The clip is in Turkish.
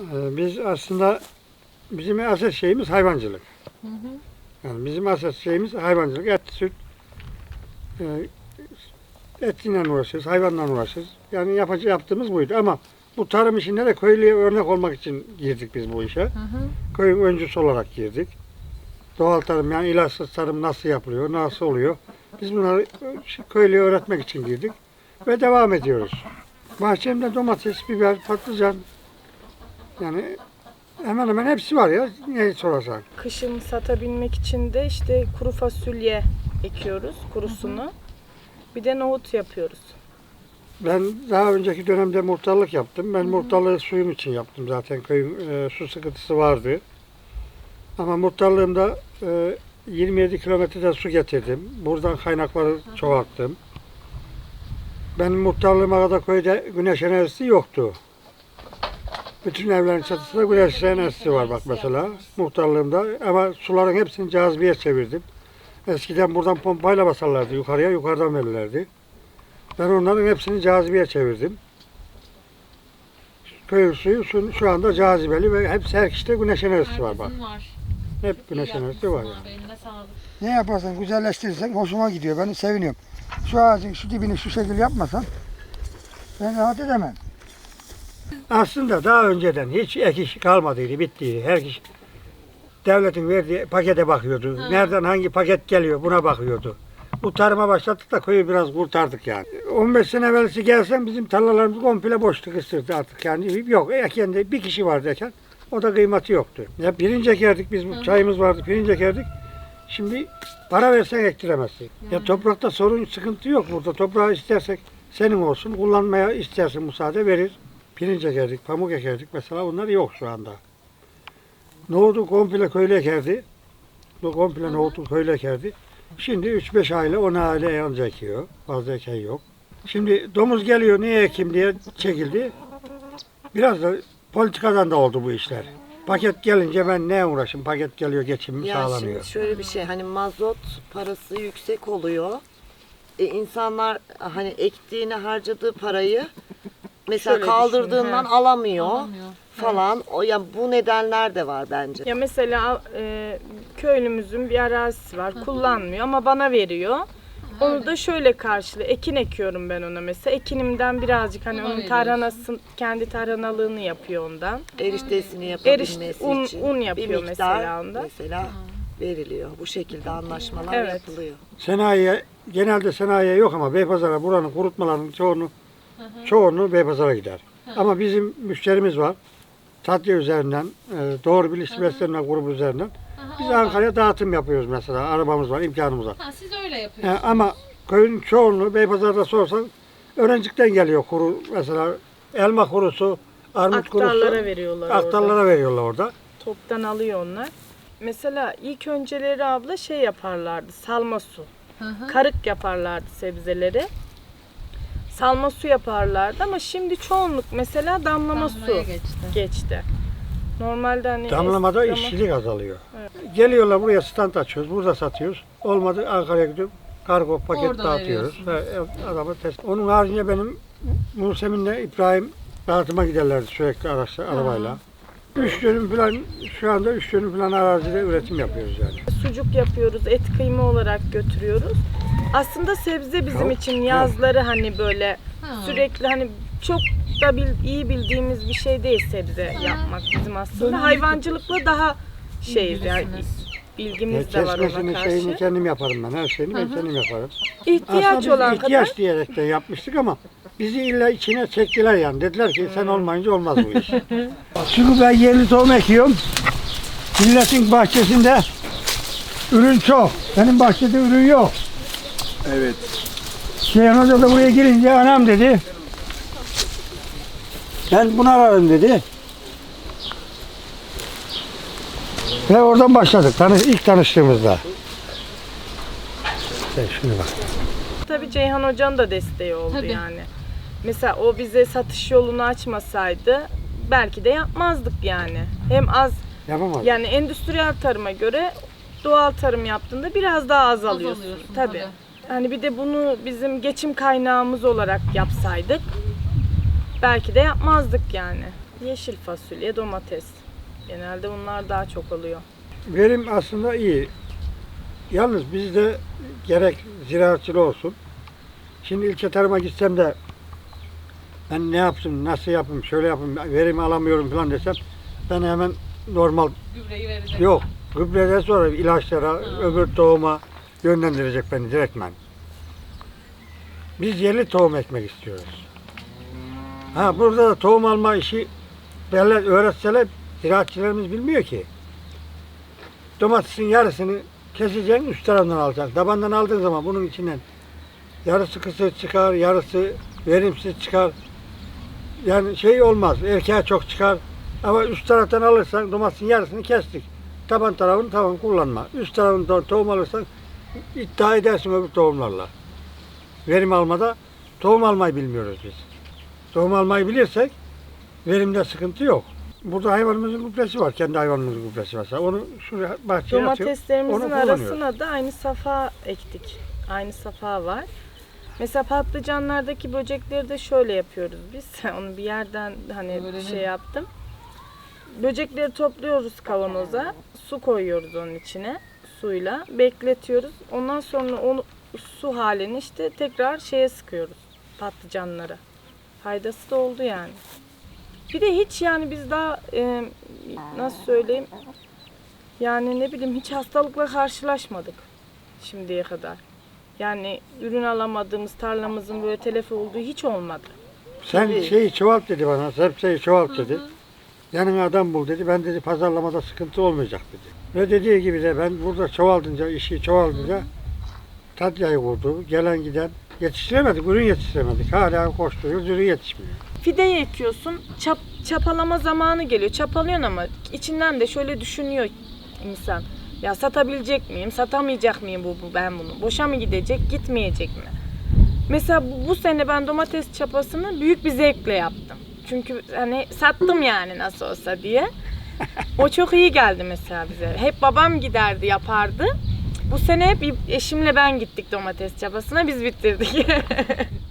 Ee, Biz aslında bizim asıl şeyimiz hayvancılık. Yani bizim asıl şeyimiz hayvancılık. Et, süt, e, etiyle uğraşırız, hayvanla uğraşırız. Yani yapıcı yaptığımız buydu ama bu tarım işine de köylüye örnek olmak için girdik biz bu işe. Köyün öncüsü olarak girdik. Doğal tarım yani ilaçsız tarım nasıl yapılıyor, nasıl oluyor? Biz bunları köylüye öğretmek için girdik ve devam ediyoruz. Bahçemde domates, biber, patlıcan yani hemen hemen hepsi var ya neyi sorarsan. Kışın satabilmek için de işte kuru fasulye ekiyoruz, kurusunu. Bir de nohut yapıyoruz. Ben daha önceki dönemde muhtarlık yaptım. Ben muhtarlığı suyum için yaptım zaten. Köyün e, su sıkıntısı vardı. Ama muhtarlığımda e, 27 kilometrede su getirdim. Buradan kaynakları çoğalttım. Benim muhtarlığıma kadar köyde güneş enerjisi yoktu. Bütün evlerin çatısında güneş enerjisi var bak mesela muhtarlığımda. Ama suların hepsini cazibeye çevirdim. Eskiden buradan pompayla basarlardı yukarıya, yukarıdan verirlerdi. Ben onların hepsini cazibeye çevirdim. Köy suyu şu, şu anda cazibeli ve hepsi her kişide güneş enerjisi var bak. Herkesin var. Hep güneş enerjisi var yani. abi, Eline sağlık. Ne yaparsan güzelleştirirsen hoşuma gidiyor. Ben seviniyorum. Şu ağacın şu dibini şu şekilde yapmasan ben rahat edemem. Aslında daha önceden hiç ek iş kalmadıydı, bittiydi. Her kişi devletin verdiği pakete bakıyordu. Nereden hangi paket geliyor buna bakıyordu. Bu tarıma başladık da köyü biraz kurtardık yani. 15 sene evvelsi gelsen bizim tarlalarımız komple boştu kısırdı artık yani. Yok eken de bir kişi vardı eken. O da kıymeti yoktu. Ya pirinç ekerdik biz bu çayımız vardı pirinç ekerdik. Şimdi para versen ektiremezsin. Ya toprakta sorun sıkıntı yok burada. Toprağı istersek senin olsun kullanmaya istersin müsaade verir. Pirinç ekerdik, pamuk ekerdik mesela bunlar yok şu anda. Nohutu komple köylü ekerdi. Bu komple nohutu köylü ekerdi. Şimdi 3-5 aile 10 aile anca ekiyor. Fazla eken yok. Şimdi domuz geliyor niye ekim diye çekildi. Biraz da politikadan da oldu bu işler. Paket gelince ben ne uğraşayım? Paket geliyor geçimim Ya sağlanıyor. şimdi şöyle bir şey hani mazot parası yüksek oluyor. E, insanlar hani ektiğini harcadığı parayı mesela Şöyle kaldırdığından alamıyor Alamıyor. falan. O ya bu nedenler de var bence. Ya mesela e, köylümüzün bir arazisi var, kullanmıyor ama bana veriyor. Onu da şöyle karşılıyor. Ekin ekiyorum ben ona mesela. Ekinimden birazcık hani Ona onun veriyorsun. kendi tarhanalığını yapıyor ondan. Eriştesini yapabilmesi Erişte- un- için un bir yapıyor miktar mesela onda. mesela veriliyor. Bu şekilde anlaşmalar Evet. yapılıyor. Sanayiye, genelde sanayiye yok ama Beypazar'a buranın kurutmalarının çoğunu çoğunu Beypazar'a gider. Ama bizim müşterimiz var. Tatya üzerinden, e, doğru bilinçli beslenme grubu üzerinden. Aha, Biz oradan. Ankara'ya dağıtım yapıyoruz mesela. Arabamız var, imkanımız var. Ha, siz öyle E, yapıyorsunuz. ama köyün çoğunluğu Beypazar'da sorsan öğrencikten geliyor kuru mesela elma kurusu, armut kurusu. Aktarlara veriyorlar orada. Aktarlara veriyorlar orada. Toptan alıyor onlar. Mesela ilk önceleri abla şey yaparlardı, salma su. Hı hı. Karık yaparlardı sebzeleri. Salma su yaparlardı ama şimdi çoğunluk mesela damlama su Damlaya geçti. geçti. Normalde hani Damlamada eski zaman- işçilik azalıyor. Geliyorlar buraya stand açıyoruz, burada satıyoruz. Olmadı Ankara'ya gidip kargo paket Orada dağıtıyoruz. Ve adamı test. Onun haricinde benim Musemin'le İbrahim dağıtıma giderlerdi sürekli araçla, arabayla. Üç dönüm falan, şu anda üç dönüm falan arazide üretim yapıyoruz yani. sucuk yapıyoruz, et kıyma olarak götürüyoruz. Aslında sebze bizim için yazları hani böyle Ha. sürekli hani çok da bil, iyi bildiğimiz bir şey değil sebze yapmak bizim aslında. Hayvancılıkla daha şeyiz yani İlgilisiniz. bilgimiz de var ona karşı. şeyini kendim yaparım ben. Her şeyini ben kendim yaparım. İhtiyaç Aslında biz olan ihtiyaç kadar diyerek de yapmıştık ama bizi illa içine çektiler yani. Dediler ki sen olmayınca olmaz bu iş. Çünkü ben yerli tohum ekiyorum. Milletin bahçesinde ürün çok. Benim bahçede ürün yok. Evet. Şeyhan Hoca da buraya gelince anam dedi. Ben bunu ararım dedi. Ve oradan başladık tanı ilk tanıştığımızda. Sen şuna bak. tabii Ceyhan Hoca'nın da desteği oldu Tabii. yani. Mesela o bize satış yolunu açmasaydı belki de yapmazdık yani. Hem az Yapamaz. yani endüstriyel tarıma göre doğal tarım yaptığında biraz daha az alıyorsun. alıyorsun, Tabii. tabii. Hani bir de bunu bizim geçim kaynağımız olarak yapsaydık belki de yapmazdık yani. Yeşil fasulye, domates. Genelde bunlar daha çok oluyor. Verim aslında iyi. Yalnız bizde gerek ziraatçılık olsun. Şimdi ilçe tarıma gitsem de ben ne yaptım, nasıl yapayım, şöyle yapayım, verim alamıyorum falan desem ben hemen normal Gübreyi verecek. yok. Gübreden sonra ilaçlara, öbür tohuma yönlendirecek beni direktmen. Biz yerli tohum ekmek istiyoruz. Ha burada da tohum alma işi böyle öğretseler ziraatçılarımız bilmiyor ki. Domatesin yarısını keseceksin, üst tarafından alacaksın. Tabandan aldığın zaman bunun içinden yarısı kısır çıkar, yarısı verimsiz çıkar. Yani şey olmaz, erkeğe çok çıkar. Ama üst taraftan alırsan domatesin yarısını kestik. Taban tarafını tamam kullanma. Üst tarafından tohum alırsan iddia edersin öbür tohumlarla. Verim almada tohum almayı bilmiyoruz biz. Tohum almayı bilirsek verimde sıkıntı yok. Burada hayvanımızın gübresi var. Kendi hayvanımızın gübresi var. Onu şuraya bahçeye atıyor. Domateslerimizin arasına da aynı safa ektik. Aynı safa var. Mesela patlıcanlardaki böcekleri de şöyle yapıyoruz biz. Onu bir yerden hani Öğrenelim. şey yaptım. Böcekleri topluyoruz kavanoza. Su koyuyoruz onun içine. Suyla bekletiyoruz. Ondan sonra onu su halini işte tekrar şeye sıkıyoruz. Patlıcanlara. Faydası da oldu yani. Bir de hiç yani biz daha e, nasıl söyleyeyim yani ne bileyim hiç hastalıkla karşılaşmadık şimdiye kadar. Yani ürün alamadığımız tarlamızın böyle telef olduğu hiç olmadı. Sen Tabii. şeyi çoğalt dedi bana. Sebzeyi çoğalt dedi. Yanına adam bul dedi. Ben dedi pazarlamada sıkıntı olmayacak dedi. Ve dediği gibi de ben burada çoğaltınca, işi çoğaltınca tadyayı vurdu. Gelen giden yetiştiremedik, ürün yetiştiremedik. Hala koşturuyoruz, ürün yetişmiyor. Fideyi ekiyorsun, çap, çapalama zamanı geliyor. Çapalıyorsun ama içinden de şöyle düşünüyor insan. Ya satabilecek miyim, satamayacak mıyım bu, bu ben bunu? Boşa mı gidecek, gitmeyecek mi? Mesela bu, bu sene ben domates çapasını büyük bir zevkle yaptım. Çünkü hani sattım yani nasıl olsa diye. O çok iyi geldi mesela bize. Hep babam giderdi, yapardı. Bu sene hep eşimle ben gittik domates çapasına, biz bitirdik.